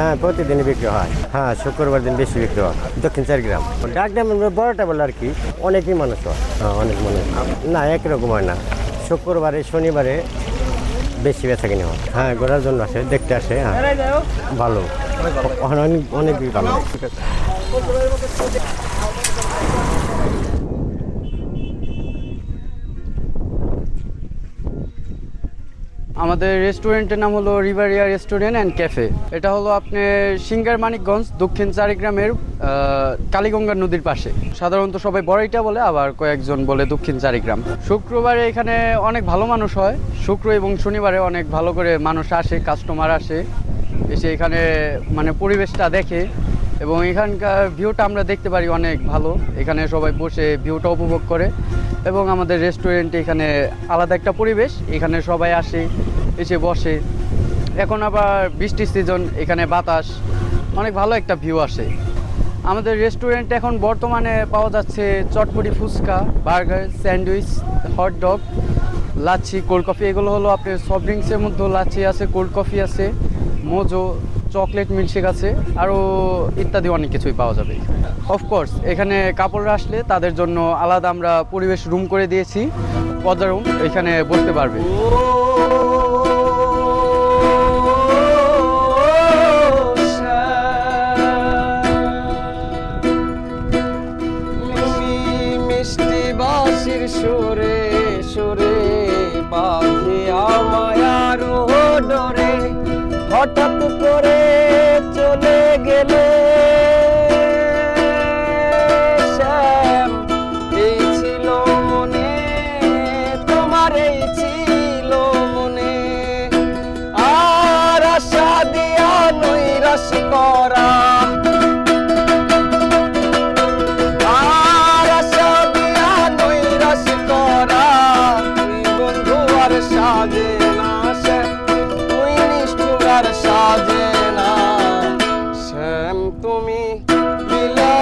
হ্যাঁ প্রতিদিনই বিক্রি হয়। হ্যাঁ শুক্রবার দিন বেশি বিক্রি হয়। দক্ষিণ চারগ্রাম ডাকগ্রাম বড়টা বলে আর কি, অনেকই মানুষ হয়। হ্যাঁ অনেক মানুষ। না, একরকম হয় না। শুক্রবারে, শনিবারে বেশি বেঁচে কিনে হয়। হ্যাঁ ঘোরার জন্য আসে, দেখতে আসে হ্যাঁ। ভালো। অনেক অনেকই ভালো। আমাদের রেস্টুরেন্টের নাম হলো রিভারিয়া রেস্টুরেন্ট অ্যান্ড ক্যাফে এটা হলো আপনার সিঙ্গার মানিকগঞ্জ, দক্ষিণ চারিগ্রামের কালীগঙ্গা নদীর পাশে। সাধারণত সবাই বড়াইটা বলে, আবার কয়েকজন বলে দক্ষিণ চারিগ্রাম শুক্রবারে এখানে অনেক ভালো মানুষ হয়। শুক্র এবং শনিবারে অনেক ভালো করে মানুষ আসে কাস্টমার আসে। এসে এখানে মানে পরিবেশটা দেখে এবং এখানকার ভিউটা আমরা দেখতে পারি অনেক ভালো। এখানে সবাই বসে ভিউটা উপভোগ করে। এবং আমাদের রেস্টুরেন্টে এখানে আলাদা একটা পরিবেশ, এখানে সবাই আসে, এসে বসে। এখন আবার বৃষ্টির সিজন এখানে বাতাস, অনেক ভালো একটা ভিউ আসে। আমাদের রেস্টুরেন্টে এখন বর্তমানে পাওয়া যাচ্ছে চটপটি fuchka, burger, sandwich hot dog lassi cold coffee এগুলো হলো আপনার সফট ড্রিঙ্কসের মধ্যে লাচ্ছি আছে কোল্ড কফি আছে মোজো চকলেট, মিল্কশেক আছে আরও ইত্যাদি অনেক কিছুই পাওয়া যাবে। অফকোর্স এখানে কাপড়রা আসলে তাদের জন্য আলাদা আমরা পরিবেশ রুম করে দিয়েছি, পর্দা রুম এখানে বসতে পারবে। সুরে সুরে হঠাৎ সাজে না সে তুই নিষ্ঠুর সাজে তুমি মিলা